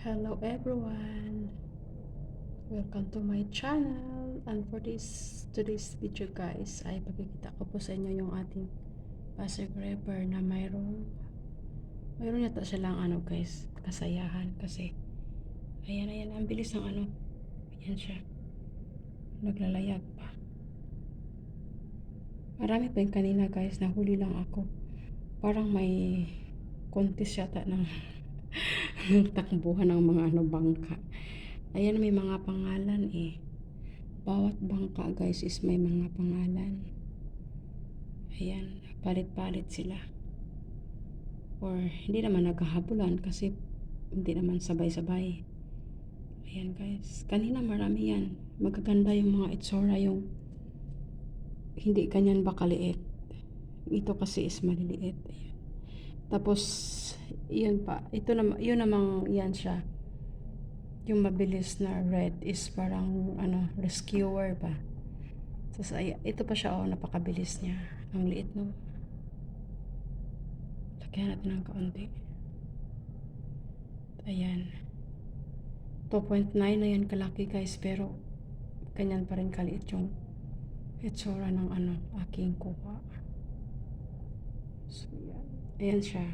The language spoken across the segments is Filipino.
Hello everyone! Welcome to my channel. And for this today's video guys ay pakikita ko po sa inyo yung ating Pasig River na mayroong mayroon yata silang ano guys kasayahan kasi ayan ayan ang bilis ng ano ayan siya. Naglalayag pa. Marami pa yung kanina guys nahuli lang ako. Parang may contest yata ng ng takbuhan ng mga ano bangka. Ayan may mga pangalan eh. Bawat bangka guys is may mga pangalan. Ayan, palit-palit sila. Or hindi naman naghahabulan kasi hindi naman sabay-sabay. Ayan guys, kanina marami yan. Magaganda yung mga itsura yung hindi ganyan ba kaliit. Ito kasi is maliliit. Ayan. Tapos, yun pa. Ito naman, yun namang yan siya. Yung mabilis na red is parang, ano, rescuer ba. Tapos, ay, ito pa siya, oh, napakabilis niya. Ang liit, no? Lagyan natin ng kaunti. Ayan. 2.9 na yan kalaki, guys. Pero, ganyan pa rin kaliit yung itsura ng, ano, aking kuha. So, yan. Ayan siya.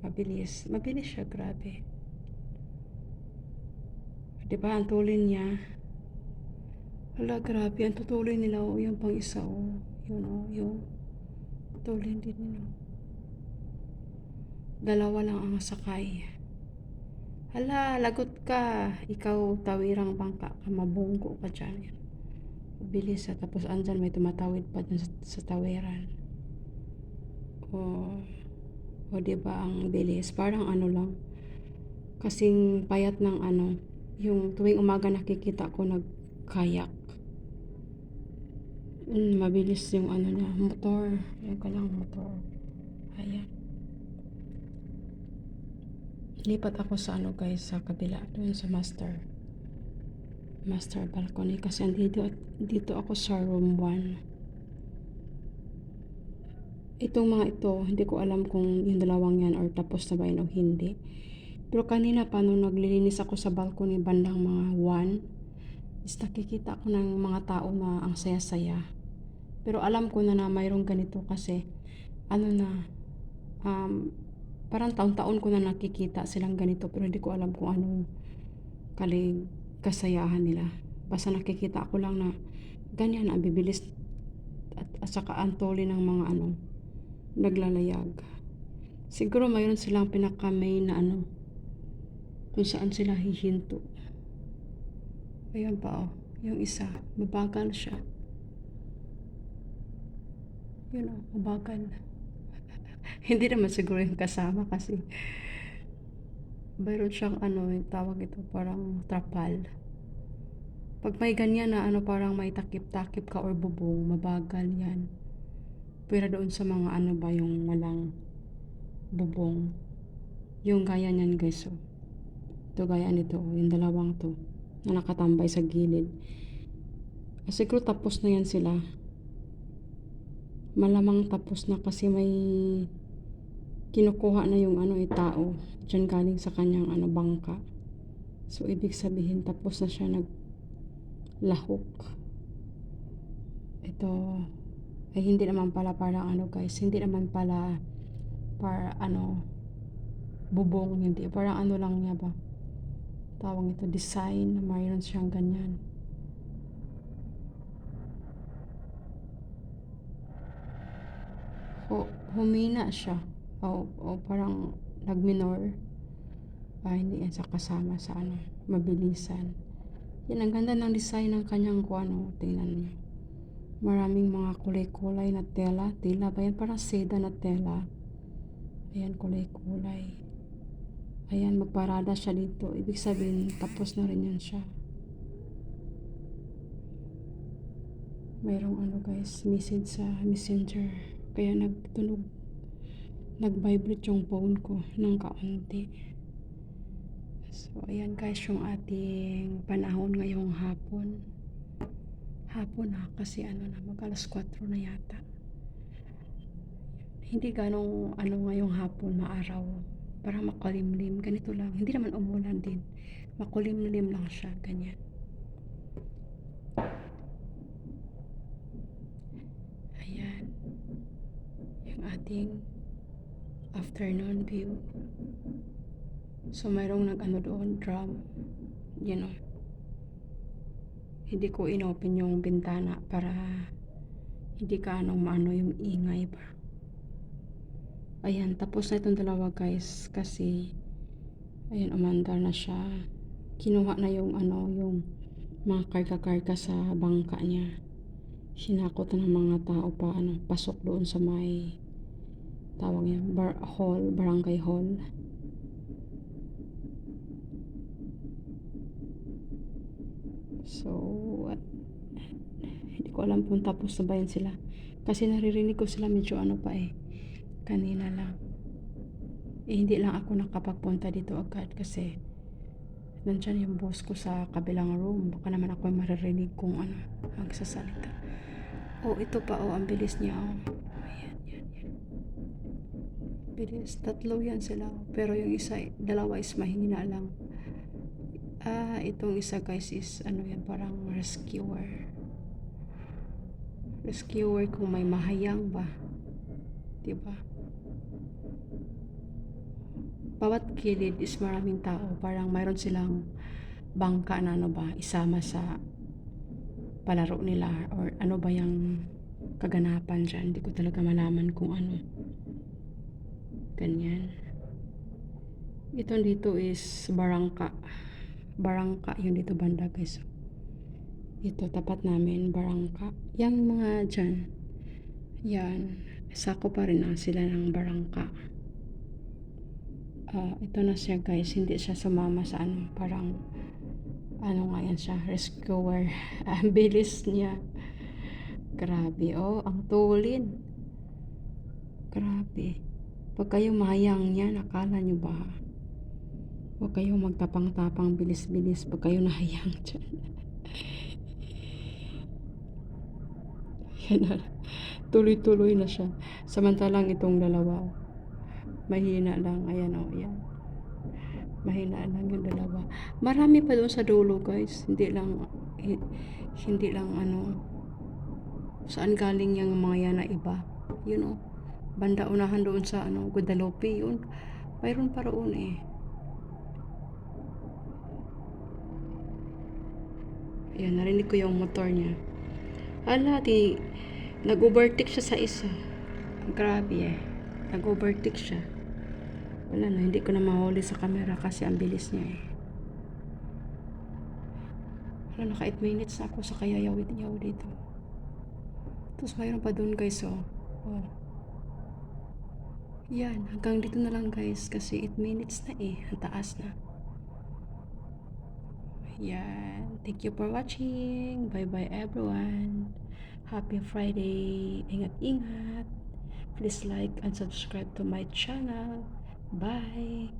Mabilis. Mabilis siya, grabe. Diba, ang tulin niya. Hala, grabe. Ang tutulin nila, oh, yung pang isa, oh. Yun, oh, yung tulin din nila. Dalawa lang ang sakay. Hala, lagot ka. Ikaw, tawirang bangka ka. Mabunggo ka dyan. Bilis, ah. Tapos, andyan may tumatawid pa dyan sa, sa tawiran. Oh. O, ba ang bilis? Parang ano lang. Kasing payat ng ano, yung tuwing umaga nakikita ko nagkayak. Mm, mabilis yung ano niya, motor. Yung kalang motor. Ayan. Lipat ako sa ano guys, sa kabila, doon sa master. Master balcony kasi dito, dito ako sa room 1 itong mga ito, hindi ko alam kung yung dalawang yan or tapos na ba yun o hindi. Pero kanina pa nung naglilinis ako sa balcony bandang mga 1, is nakikita ko ng mga tao na ang saya-saya. Pero alam ko na na mayroong ganito kasi ano na um, parang taon-taon ko na nakikita silang ganito pero hindi ko alam kung anong kalig kasayahan nila. Basta nakikita ko lang na ganyan na bibilis at, at saka antoli ng mga ano naglalayag. Siguro mayroon silang pinaka-main na ano, kung saan sila hihinto. Ayan pa oh, yung isa, mabagal siya. Yun oh, mabagal. Hindi naman siguro yung kasama kasi mayroon siyang ano, yung tawag ito, parang trapal. Pag may ganyan na ano, parang may takip-takip ka or bubong, mabagal yan. Pero doon sa mga ano ba yung walang bubong. Yung gaya niyan guys. Oh. Ito gaya nito. Oh, yung dalawang to. Na nakatambay sa gilid. Ah, siguro tapos na yan sila. Malamang tapos na kasi may kinukuha na yung ano eh tao. Diyan galing sa kanyang ano bangka. So ibig sabihin tapos na siya naglahok. Ito ay hindi naman pala parang ano guys, hindi naman pala para ano bubong, hindi. Parang ano lang niya ba? Tawag ito, design, mayroon siyang ganyan. O, humina siya. O, o parang nagminor. Ah, hindi yan sa kasama sa ano, mabilisan. Yan, ang ganda ng design ng kanyang kuano. Tingnan niyo. Maraming mga kulay-kulay na tela. Tela ba yan? Parang seda na tela. Ayan, kulay-kulay. Ayan, magparada siya dito. Ibig sabihin, tapos na rin yan siya. Mayroong ano guys, message sa messenger. Kaya nagtunog, nag-vibrate yung phone ko ng kaunti. So, ayan guys, yung ating panahon ngayong hapon hapon na kasi ano na mag alas 4 na yata hindi ganong ano ngayong hapon maaraw Parang makulimlim. Ganito lang. Hindi naman umulan din. Makulimlim lang siya. Ganyan. Ayan. Yung ating afternoon view. So, mayroong nag-ano doon, drum. You know. Hindi ko inopen yung bintana para hindi ka anong maano yung ingay ba. Ayan, tapos na itong dalawa guys kasi ayan, umandar na siya. Kinuha na yung ano, yung mga karga-karga sa bangka niya. Sinakot na ng mga tao pa ano, pasok doon sa may tawag niya, bar hall, barangay hall. So, at, hindi ko alam kung tapos na ba yan sila. Kasi naririnig ko sila medyo ano pa eh. Kanina lang. Eh, hindi lang ako nakapagpunta dito agad kasi nandyan yung boss ko sa kabilang room. Baka naman ako maririnig kung ano, magsasalita. Oh, ito pa oh, ang bilis niya oh. Ayan, yan, yan. Bilis. Tatlo yan sila. oh. Pero yung isa, dalawa is mahina lang. Ah, itong isa guys is ano yan, parang rescuer. Rescuer kung may mahayang ba. 'Di ba? Bawat kilid is maraming tao. Parang mayroon silang bangka na ano ba, isama sa palaro nila or ano ba yung kaganapan dyan. Hindi ko talaga malaman kung ano. Ganyan. Ito dito is barangka. Barangka yung dito banda guys. Ito tapat namin barangka. Yang mga dyan. Yan. Sako pa rin ang sila ng barangka. Ah, ito na siya guys. Hindi siya sumama sa ano. Parang ano nga yan siya. Rescuer. Ang bilis niya. Grabe. Oh, ang tulin. Grabe. Pag kayo mayang niya, nakala nyo ba? Huwag kayong magtapang-tapang bilis-bilis pag kayo nahayang dyan. Yan na. Tuloy-tuloy na siya. Samantalang itong dalawa, mahina lang. Ayan o, yan. Mahina lang yung dalawa. Marami pa doon sa dulo, guys. Hindi lang, hi- hindi lang ano, saan galing yung mga yan na iba. You know, banda unahan doon sa ano, Guadalupe, yun. Mayroon pa roon eh. Ayan, narinig ko yung motor niya. Ala, di, nag-overtake siya sa isa. Grabe eh. Nag-overtake siya. Wala na, hindi ko na mahuli sa camera kasi ang bilis niya eh. Wala, naka 8 minutes na ako sa kaya yawid-yaw dito. Tapos mayroon pa doon guys oh. oh. Yan, hanggang dito na lang guys kasi 8 minutes na eh. Ang taas na. Yan. Thank you for watching. Bye-bye everyone. Happy Friday. Ingat-ingat. Please like and subscribe to my channel. Bye.